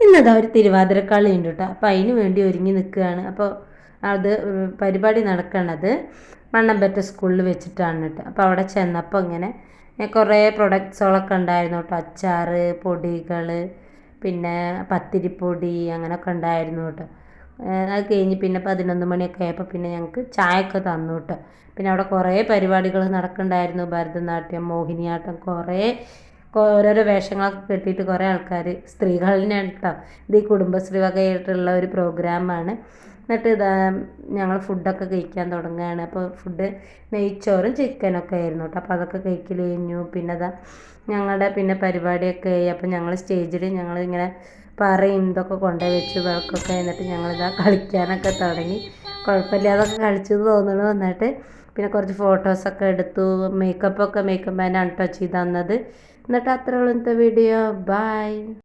ഇന്നതാ ഒരു തിരുവാതിരക്കളി ഉണ്ട് കേട്ടോ അപ്പോൾ അതിന് വേണ്ടി ഒരുങ്ങി നിൽക്കുകയാണ് അപ്പോൾ അത് പരിപാടി നടക്കണത് മണ്ണമ്പറ്റ സ്കൂളിൽ വെച്ചിട്ടാണ് കേട്ടോ. അപ്പോൾ അവിടെ ചെന്നപ്പോൾ ഇങ്ങനെ കുറേ പ്രൊഡക്ട്സുകളൊക്കെ ഉണ്ടായിരുന്നു കേട്ടോ. അച്ചാർ പൊടികൾ പിന്നെ പത്തിരിപ്പൊടി അങ്ങനെയൊക്കെ ഉണ്ടായിരുന്നു കേട്ടോ. അത് കഴിഞ്ഞ് പിന്നെ പതിനൊന്ന് മണിയൊക്കെ ആയപ്പോൾ പിന്നെ ഞങ്ങൾക്ക് ചായയൊക്കെ തന്നു കേട്ടോ. പിന്നെ അവിടെ കുറേ പരിപാടികൾ നടക്കുന്നുണ്ടായിരുന്നു ഭരതനാട്യം മോഹിനിയാട്ടം കുറേ ഓരോരോ വേഷങ്ങളൊക്കെ കെട്ടിയിട്ട് കുറേ ആൾക്കാർ സ്ത്രീകളിനെ കേട്ടോ ഇത് ഈ കുടുംബശ്രീ വകയായിട്ടുള്ള ഒരു പ്രോഗ്രാമാണ് എന്നിട്ട് ഇതാ ഞങ്ങൾ ഫുഡൊക്കെ കഴിക്കാൻ തുടങ്ങുകയാണ് അപ്പോൾ ഫുഡ് നെയ്ച്ചോറും ചിക്കനൊക്കെ ആയിരുന്നു കേട്ടോ അപ്പോൾ അതൊക്കെ കഴിക്കൽ കഴിഞ്ഞു. പിന്നെ അതാ ഞങ്ങളുടെ പിന്നെ പരിപാടിയൊക്കെ ആയി. അപ്പോൾ ഞങ്ങൾ സ്റ്റേജിൽ ഞങ്ങൾ ഇങ്ങനെ പറയും ഇതൊക്കെ കൊണ്ടുപോയി വെച്ച് വിളക്കൊക്കെ എന്നിട്ട് ഞങ്ങളിതാ കളിക്കാനൊക്കെ തുടങ്ങി. കുഴപ്പമില്ലാതൊക്കെ കളിച്ചത് തോന്നുന്നു എന്നിട്ട് പിന്നെ കുറച്ച് ഫോട്ടോസൊക്കെ എടുത്തു. മേക്കപ്പൊക്കെ മേക്കപ്പ് മാനാണ് ടച്ച് ചെയ്ത് തന്നത്. എന്നിട്ട് അത്രേ ഉള്ളൂ ഇന്നത്തെ വീഡിയോ ബൈ